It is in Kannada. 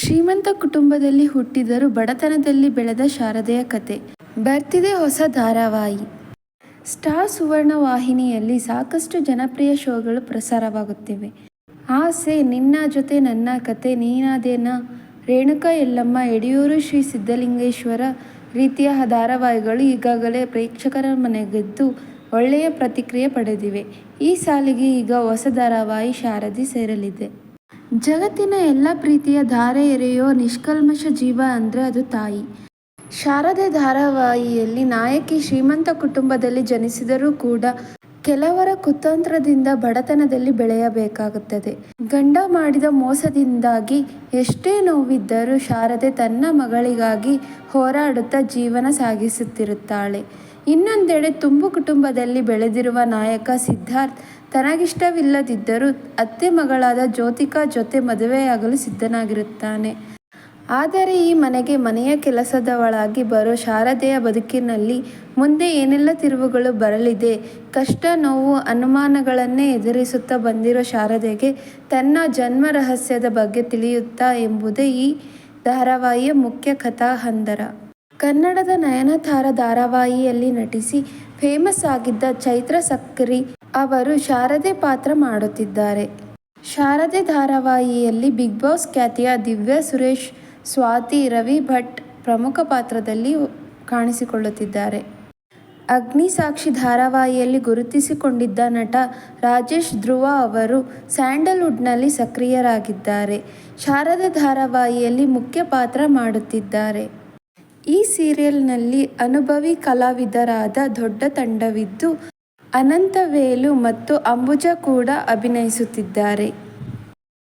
ಶ್ರೀಮಂತ ಕುಟುಂಬದಲ್ಲಿ ಹುಟ್ಟಿದರೂ ಬಡತನದಲ್ಲಿ ಬೆಳೆದ ಶಾರದೆಯ ಕತೆ. ಬರ್ತಿದೆ ಹೊಸ ಧಾರಾವಾಹಿ. ಸ್ಟಾರ್ ಸುವರ್ಣ ವಾಹಿನಿಯಲ್ಲಿ ಸಾಕಷ್ಟು ಜನಪ್ರಿಯ ಶೋಗಳು ಪ್ರಸಾರವಾಗುತ್ತಿವೆ. ಆಸೆ, ನಿನ್ನ ಜೊತೆ ನನ್ನ ಕತೆ, ನೀನಾದೇನ? ರೇಣುಕಾ, ಯಲ್ಲಮ್ಮ, ಯಡಿಯೂರು, ಶ್ರೀ ಸಿದ್ಧಲಿಂಗೇಶ್ವರ ರೀತಿಯ ಧಾರಾವಾಹಿಗಳು ಈಗಾಗಲೇ ಪ್ರೇಕ್ಷಕರ ಮನೆಗೆದ್ದು ಒಳ್ಳೆಯ ಪ್ರತಿಕ್ರಿಯೆ ಪಡೆದಿವೆ. ಈ ಸಾಲಿಗೆ ಈಗ ಹೊಸ ಧಾರಾವಾಹಿ ಶಾರದಿ ಸೇರಲಿದೆ. ಜಗತ್ತಿನ ಎಲ್ಲ ಪ್ರೀತಿಯ ಧಾರೆ ಎರೆಯೋ ನಿಷ್ಕಲ್ಮಶ ಜೀವ ಅಂದರೆ ಅದು ತಾಯಿ. ಶಾರದೆ ಧಾರಾವಾಹಿಯಲ್ಲಿ ನಾಯಕಿ ಶ್ರೀಮಂತ ಕುಟುಂಬದಲ್ಲಿ ಜನಿಸಿದರೂ ಕೂಡ ಕೆಲವರ ಕುತಂತ್ರದಿಂದ ಬಡತನದಲ್ಲಿ ಬೆಳೆಯಬೇಕಾಗುತ್ತದೆ. ಗಂಡ ಮಾಡಿದ ಮೋಸದಿಂದಾಗಿ ಎಷ್ಟೇ ನೋವಿದ್ದರೂ ಶಾರದೆ ತನ್ನ ಮಗಳಿಗಾಗಿ ಹೋರಾಡುತ್ತಾ ಜೀವನ ಸಾಗಿಸುತ್ತಿರುತ್ತಾಳೆ. ಇನ್ನೊಂದೆಡೆ ತುಂಬು ಕುಟುಂಬದಲ್ಲಿ ಬೆಳೆದಿರುವ ನಾಯಕ ಸಿದ್ಧಾರ್ಥ್, ತನಗಿಷ್ಟವಿಲ್ಲದಿದ್ದರೂ ಅತ್ತೆ ಮಗಳಾದ ಜ್ಯೋತಿಕಾ ಜೊತೆ ಮದುವೆಯಾಗಲು ಸಿದ್ಧನಾಗಿರುತ್ತಾನೆ. ಆದರೆ ಈ ಮನೆಗೆ ಮನೆಯ ಕೆಲಸದವಳಾಗಿ ಬರೋ ಶಾರದೆಯ ಬದುಕಿನಲ್ಲಿ ಮುಂದೆ ಏನೆಲ್ಲ ತಿರುವುಗಳು ಬರಲಿದೆ, ಕಷ್ಟ, ನೋವು, ಅನುಮಾನಗಳನ್ನೇ ಎದುರಿಸುತ್ತಾ ಬಂದಿರೋ ಶಾರದೆಗೆ ತನ್ನ ಜನ್ಮ ರಹಸ್ಯದ ಬಗ್ಗೆ ತಿಳಿಯುತ್ತಾ ಎಂಬುದೇ ಈ ಧಾರಾವಾಹಿಯ ಮುಖ್ಯ ಕಥಾಹಂದರ. ಕನ್ನಡದ ನಯನತಾರ ಧಾರಾವಾಹಿಯಲ್ಲಿ ನಟಿಸಿ ಫೇಮಸ್ ಆಗಿದ್ದ ಚೈತ್ರ ಸಕ್ರಿ ಅವರು ಶಾರದೆ ಪಾತ್ರ ಮಾಡುತ್ತಿದ್ದಾರೆ. ಶಾರದೆ ಧಾರಾವಾಹಿಯಲ್ಲಿ ಬಿಗ್ ಬಾಸ್ ಖ್ಯಾತಿಯ ದಿವ್ಯಾ ಸುರೇಶ್, ಸ್ವಾತಿ, ರವಿ ಭಟ್ ಪ್ರಮುಖ ಪಾತ್ರದಲ್ಲಿ ಕಾಣಿಸಿಕೊಳ್ಳುತ್ತಿದ್ದಾರೆ. ಅಗ್ನಿಸಾಕ್ಷಿ ಧಾರಾವಾಹಿಯಲ್ಲಿ ಗುರುತಿಸಿಕೊಂಡಿದ್ದ ನಟ ರಾಜೇಶ್ ಧ್ರುವ ಅವರು ಸ್ಯಾಂಡಲ್ವುಡ್ನಲ್ಲಿ ಸಕ್ರಿಯರಾಗಿದ್ದಾರೆ. ಶಾರದೆ ಧಾರಾವಾಹಿಯಲ್ಲಿ ಮುಖ್ಯ ಪಾತ್ರ ಮಾಡುತ್ತಿದ್ದಾರೆ. ಈ ಸೀರಿಯಲ್ನಲ್ಲಿ ಅನುಭವಿ ಕಲಾವಿದರಾದ ದೊಡ್ಡ ತಂಡವಿದ್ದು ಅನಂತವೇಲು ಮತ್ತು ಅಂಬುಜ ಕೂಡ ಅಭಿನಯಿಸುತ್ತಿದ್ದಾರೆ.